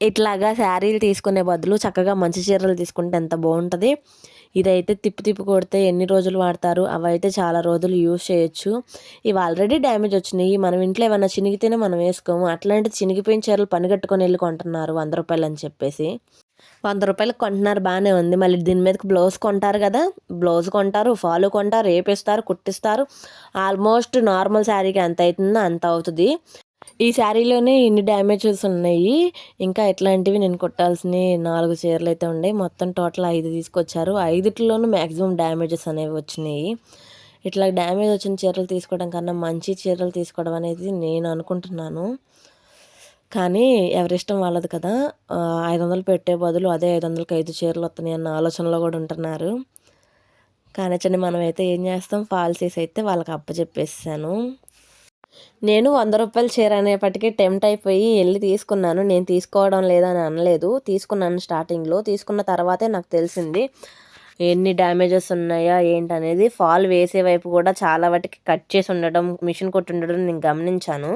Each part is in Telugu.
ఇట్లాగా శారీలు తీసుకునే బదులు చక్కగా మంచి చీరలు తీసుకుంటే ఎంత బాగుంటుంది. ఇదైతే తిప్పి తిప్పి కొడితే ఎన్ని రోజులు వాడతారు అవి అయితే చాలా రోజులు యూజ్ చేయొచ్చు. ఇవి ఆల్రెడీ డ్యామేజ్ వచ్చినాయి. మనం ఇంట్లో ఏమైనా చినిగితేనే మనం వేసుకోము. అట్లాంటి చినిగిపోయిన చీరలు పని కట్టుకొని వెళ్ళి కొంటున్నారు వంద రూపాయలు అని చెప్పేసి. వంద రూపాయలకు కొంటున్నారు బాగానే ఉంది. మళ్ళీ దీని మీదకి బ్లౌజ్ కొంటారు కదా బ్లౌజ్ కొంటారు ఫాలు కొంటారు వేపిస్తారు కుట్టిస్తారు. ఆల్మోస్ట్ నార్మల్ శారీకి ఎంత అవుతుందో అంత అవుతుంది. ఈ శారీలోనే ఇన్ని డ్యామేజెస్ ఉన్నాయి. ఇంకా ఇట్లాంటివి నేను కుట్టాల్సిన నాలుగు చీరలు అయితే ఉన్నాయి మొత్తం టోటల్ ఐదు తీసుకొచ్చారు. ఐదుట్లోనూ మ్యాక్సిమం డ్యామేజెస్ అనేవి వచ్చినాయి. ఇట్లా డ్యామేజ్ వచ్చిన చీరలు తీసుకోవడం కన్నా మంచి చీరలు తీసుకోవడం అనేది నేను అనుకుంటున్నాను. కానీ ఎవరిష్టం వాళ్ళది కదా. ఐదు వందలు పెట్టే బదులు అదే ఐదు వందలకి ఐదు చీరలు వస్తున్నాయి అన్న ఆలోచనలో కూడా ఉంటున్నారు. కానీ చండి మనం అయితే ఏం చేస్తాం? పాలసీస్ అయితే వాళ్ళకి అప్పచెప్పేసాను నేను వంద రూపాయల చీర అనేప్పటికీ టెంప్ట్ అయిపోయి వెళ్ళి తీసుకున్నాను. నేను తీసుకోవడం లేదని అనలేదు. తీసుకున్నాను స్టార్టింగ్లో. తీసుకున్న తర్వాతే నాకు తెలిసింది ఎన్ని డ్యామేజెస్ ఉన్నాయా ఏంటనేది. ఫాల్ వేసే వైపు కూడా చాలా వాటికి కట్ చేసి ఉండడం మిషన్ కొట్టి ఉండడం నేను గమనించాను.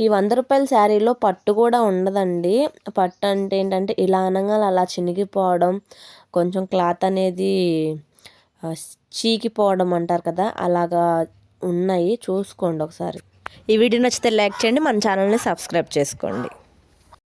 ఈ వంద రూపాయల శారీలో పట్టు కూడా ఉండదండి. పట్టు అంటే ఏంటంటే ఇలా అనగా అలా చినిగిపోవడం కొంచెం క్లాత్ అనేది చీకిపోవడం అంటారు కదా అలాగా ఉన్నాయి. చూసుకోండి ఒకసారి. ఈ వీడియో నచ్చితే లైక్ చేయండి. మన ఛానల్ని సబ్స్క్రైబ్ చేసుకోండి.